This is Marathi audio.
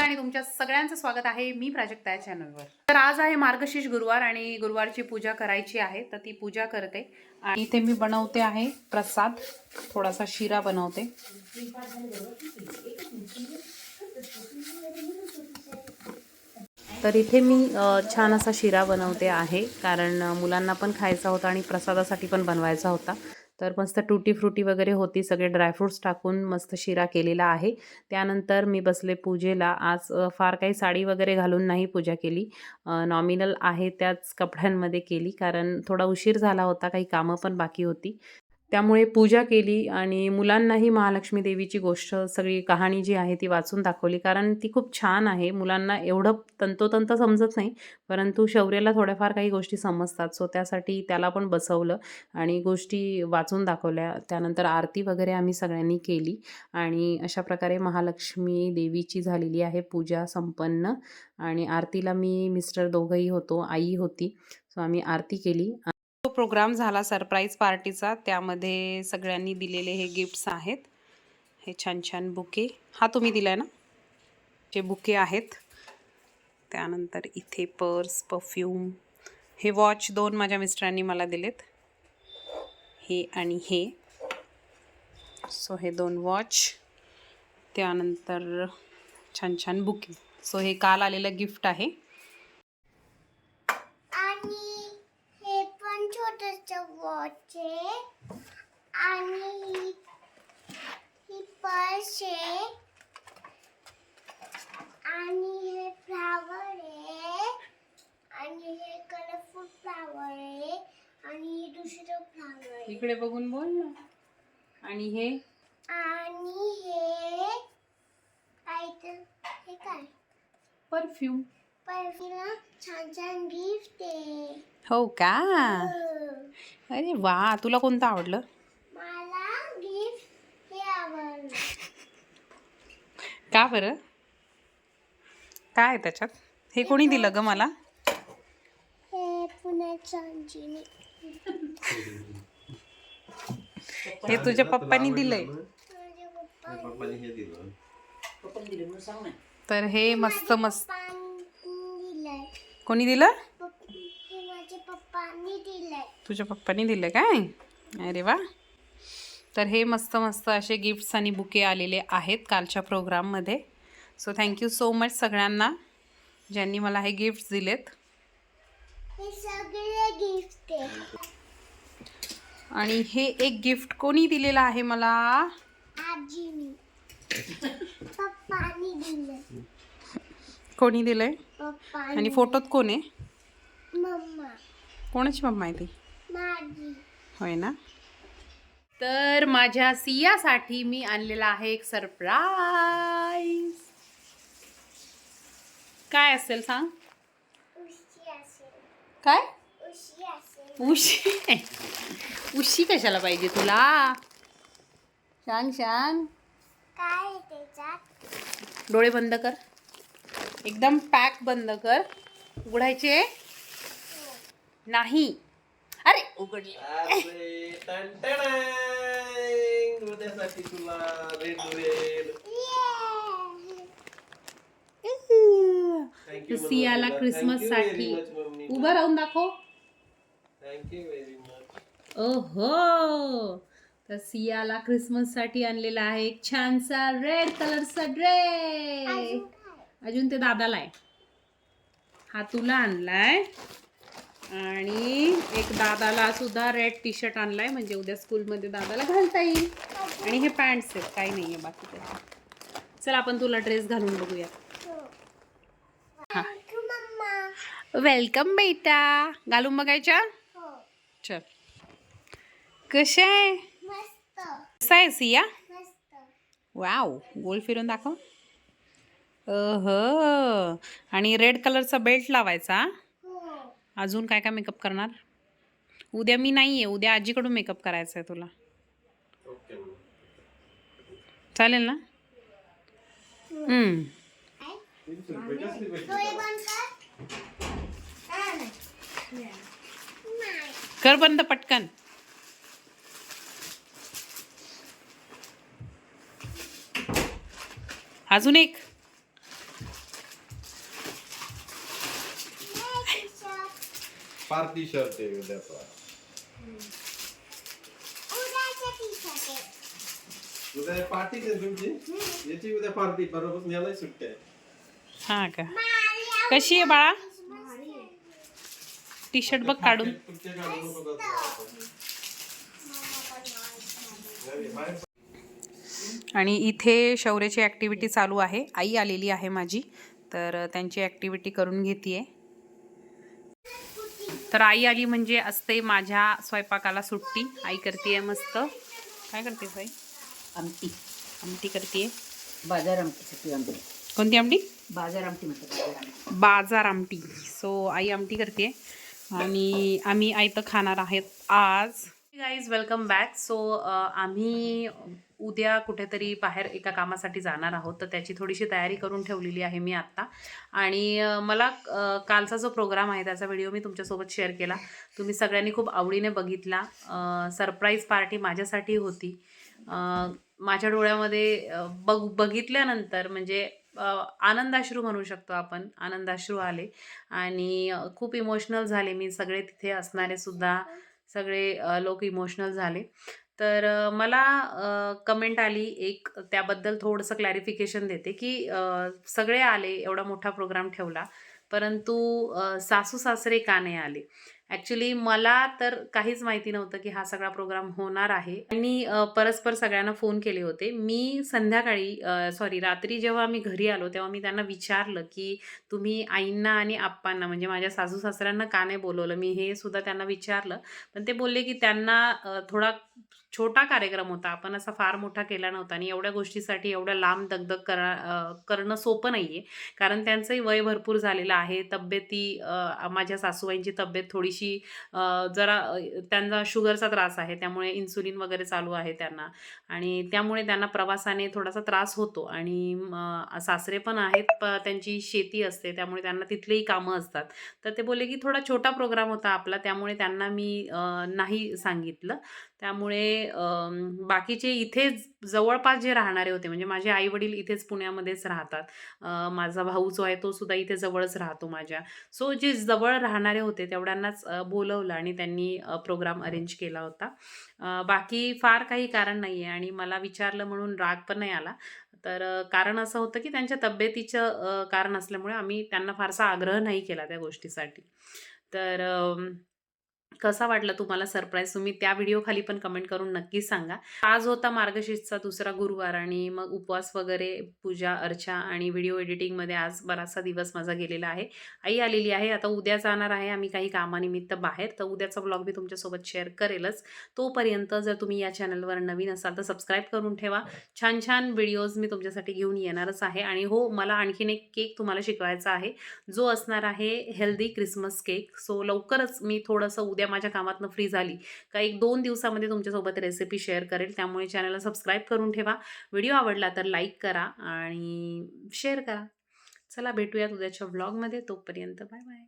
नमस्कार आणि तुमच्या सगळ्यांचं स्वागत आहे मी प्राजक्ता या चॅनलवर तर आज आहे मार्गशीर्ष गुरुवार आणि गुरुवारची पूजा करायची आहे तर ती पूजा करते. आणि इथे मी बनवते आहे प्रसाद थोडासा शिरा बनवते. तर इथे मी छान असा शिरा बनवते आहे कारण मुलांना पण खायचा होता आणि प्रसादासाठी पण बनवायचा होता. तर मस्त टुटी फ्रुटी वगैरे होती सगळे ड्रायफ्रूट्स टाकून मस्त शिरा केलेला आहे. त्यानंतर मी बसले पूजेला. आज फार काही साडी वगैरे घालून नाही पूजा केली. नॉमिनल आहे त्याच कपड्यांमध्ये केली कारण थोडा उशीर झाला होता काही कामं पण बाकी होती. त्यामुळे पूजा केली आणि मुलांनाही महालक्ष्मी देवीची गोष्ट सगळी कहाणी जी आहे ती वाचून दाखवली. कारण ती खूप छान आहे. मुलांना एवढं तंतोतंत समजत नाही परंतु शौर्याला थोड्याफार काही गोष्टी समजतात. सो त्यासाठी त्याला पण बसवलं आणि गोष्टी वाचून दाखवल्या. त्यानंतर आरती वगैरे आम्ही सगळ्यांनी केली आणि अशा प्रकारे महालक्ष्मी देवीची झालेली आहे पूजा संपन्न आणि आरतीला मी मिस्टर दोघंही होतो आई होती. सो आम्ही आरती केली. तो प्रोग्राम झाला सरप्राईज पार्टीचा. त्यामध्ये सगळ्यांनी दिलेले हे गिफ्ट्स आहेत. हे छान छान बुके. हा तुम्ही दिला आहे ना? जे बुके आहेत. त्यानंतर इथे पर्स परफ्यूम हे वॉच दोन माझ्या मिस्टरांनी मला दिलेत. हे आणि हे. सो हे दोन वॉच त्यानंतर छान छान बुके. सो हे काल आलेलं गिफ्ट आहे आणि हे छोटस वॉच आहे आणि ही ही पर्स आहे आणि हे फ्लावर आहे आणि हे कलरफुल फ्लावर आहे आणि हे दुसरं फ्लावर आहे. इकडे बघून बोल ना. आणि हे? आणि हे काय तर? हे काय? परफ्यूम. छान छान गिफ्ट आहे. हो का? हो. अरे वा तुला कोणतं आवडलं? मला गिफ्ट हे आवडलं. का बरं? काय आहे त्याच्यात? हे कोणी दिलं ग मला? हे पुण्याच्या हे तुझ्या पप्पानी दिलंय. माझ्या पप्पा पप्पाने हे दिलं. तर हे मस्त मस्त. दिलंय. कोणी दिलं? तुझ्या पप्पानी दिलं काय? अरे वा. तर हे मस्त मस्त असे गिफ्ट्स आणि बुके आलेले आहेत कालच्या प्रोग्राममध्ये so thank you so much सगळ्यांना ज्यांनी मला हे गिफ्ट्स दिलेत. आणि हे एक गिफ्ट कोणी दिलेलं आहे मला? कोणी दिलंय? आणि फोटोत कोण आहे? मम्मा. कोणाची मम्मा आहे ती? होय ना? तर माझ्या सियासाठी मी आणलेला आहे एक सरप्राईज काय असेल सांग? काय? उशी उशी. कशाला पाहिजे तुला? सांग सांग काय डोळे बंद कर. एकदम पॅक बंद कर. उघडायचे? नाही. अरे उघडले. अरे, टनटनांग. उद्यासाठी तुला रेड रेड तर सियाला क्रिसमससाठी. उभं राहून दाखव. थँक्यू व्हेरी मच ओहो. तर सियाला क्रिसमससाठी आणलेला आहे एक छानसा रेड कलरचा ड्रेस अजून ते दादाला आहे हा तुला आणलाय. आणि एक दादाला सुद्धा रेड टी शर्ट आणलाय. म्हणजे उद्या स्कूलमध्ये दादाला घालता येईल. आणि हे पॅन्ट्स आहेत. काही नाही आहे बाकी त्याच्यात चल आपण तुला ड्रेस घालून बघूया. हा. वेलकम बेटा. घालून बघायच्या? चल. कशा आहे? कसा आहे सिया? वाव गोल फिरून दाखव. अह आणि रेड कलरचा बेल्ट लावायचा. अजून काय काय मेकअप करणार? उद्या मी नाही आहे उद्या आजीकडून मेकअप करायचा आहे तुला चालेल ना? कर बंद पटकन. अजून एक. पार्टी शर्ट आहे उद्याचा आहे. उद्या पार्टी आहे तुमची. याची उद्या पार्टी बरोबर? याला सुट्टी आहे. हा का? कशी आहे बाळा? आहे. टी शर्ट बघ काढून आणि इथे शौर्याची ॲक्टिव्हिटी चालू आहे. आई आलेली आहे माझी. तर त्यांची ॲक्टिव्हिटी करून घेते तर आई आली म्हणजे असते माझ्या स्वयंपाकाला सुट्टी. आई करते मस्त. काय करते आई? आमटी. आमटी करते बाजार आमटी आमटी. कोणती आमटी? बाजार आमटी म्हणतात बाजार आमटी. बाजार आमटी. सो आई आमटी करते आणि आम्ही आई तर खाणार आहेत आज. गाईज वेलकम बॅक सो आम्ही उद्या कुठेतरी बाहेर एका कामासाठी जाणार आहोत तर त्याची थोडीशी तयारी करून ठेवलेली आहे मी आत्ता. आणि मला कालचा जो प्रोग्राम आहे त्याचा व्हिडिओ मी तुमच्यासोबत शेअर केला. तुम्ही सगळ्यांनी खूप आवडीने बघितला. सरप्राईज पार्टी माझ्यासाठी होती. माझ्या डोळ्यामध्ये बघ बघितल्यानंतर म्हणजे आनंदाश्रू म्हणू शकतो आपण. आनंदाश्रू आले. आणि खूप इमोशनल झाले मी. सगळे तिथे असणारे सुद्धा सगळे लोक इमोशनल झाले. तर मला कमेंट आली. एक त्याबद्दल थोडंसं क्लॅरिफिकेशन देते की सगळे आले एवढा मोठा प्रोग्राम ठेवला परंतु सासू सासरे का नाही आले? ॲक्च्युली मला तर काहीच माहिती नव्हतं की हा सगळा प्रोग्राम होणार आहे. आणि परस्पर सगळ्यांना फोन केले होते. मी संध्याकाळी सॉरी रात्री जेव्हा मी घरी आलो तेव्हा मी त्यांना विचारलं की तुम्ही आईंना आणि आप्पांना म्हणजे माझ्या सासू सासऱ्यांना का नाही बोलवलं? मी हे सुद्धा त्यांना विचारलं. पण ते बोलले की त्यांना थोडा छोटा कार्यक्रम होता. आपण असा फार मोठा केला नव्हता आणि एवढ्या गोष्टीसाठी एवढ्या लांब दगदग करा करणं सोपं नाही आहे कारण त्यांचंही वय भरपूर झालेलं आहे. तब्येती माझ्या सासूबाईंची तब्येत थोडीशी जरा अ, त्यांना शुगरचा त्रास आहे. त्यामुळे इन्सुलिन वगैरे चालू आहे त्यांना. आणि त्यामुळे त्यांना प्रवासाने थोडासा त्रास होतो. आणि सासरे पण आहेत प त्यांची शेती असते. त्यामुळे त्यांना तिथलेही कामं असतात. तर ते बोलले की थोडा छोटा प्रोग्राम होता आपला. त्यामुळे त्यांना मी नाही सांगितलं. त्यामुळे बाकीचे इथेच जवळपास जे राहणारे होते म्हणजे माझे आई वडील इथेच पुण्यामध्येच राहतात. माझा भाऊ जो आहे तो सुद्धा इथे जवळच राहतो माझ्या. सो जे जवळ राहणारे होते तेवढ्यांनाच बोलवलं आणि त्यांनी प्रोग्राम अरेंज केला होता. बाकी फार काही कारण नाही आहे आणि मला विचारलं म्हणून राग पण नाही आला. तर कारण असं होतं की त्यांच्या तब्येतीचं कारण असल्यामुळे आम्ही त्यांना फारसा आग्रह नाही केला त्या गोष्टीसाठी. तर कसा वाटला तुम्हाला सरप्राईज तुम्ही त्या व्हिडिओ खाली पण कमेंट करून नक्की सांगा. आज होता मार्गशीर्षचा दुसरा गुरुवार आणि मग उपवास वगैरे पूजा अर्चा आणि व्हिडिओ एडिटिंगमध्ये आज बराचसा दिवस माझा गेलेला आहे. आई आलेली आहे. आता उद्या जाणार आहे. आम्ही काही कामानिमित्त बाहेर. तर उद्याचा ब्लॉग मी तुमच्यासोबत शेअर करेलच. तोपर्यंत जर तुम्ही या चॅनलवर नवीन असाल तर सबस्क्राईब करून ठेवा. छान छान व्हिडिओज मी तुमच्यासाठी घेऊन येणारच आहे. आणि हो मला आणखीन एक केक तुम्हाला शिकवायचा आहे. जो असणार आहे हेल्दी क्रिसमस केक सो लवकरच मी थोडंसं उद्या माझ्या कामातनं फ्री झाली. का एक दोन दिवसामध्ये तुमच्यासोबत रेसिपी शेअर करेल. त्यामुळे चॅनलला सबस्क्राईब करून ठेवा. व्हिडिओ आवडला तर लाईक करा आणि शेअर करा. चला भेटूयात उद्याच्या व्लॉगमध्ये तोपर्यंत बाय बाय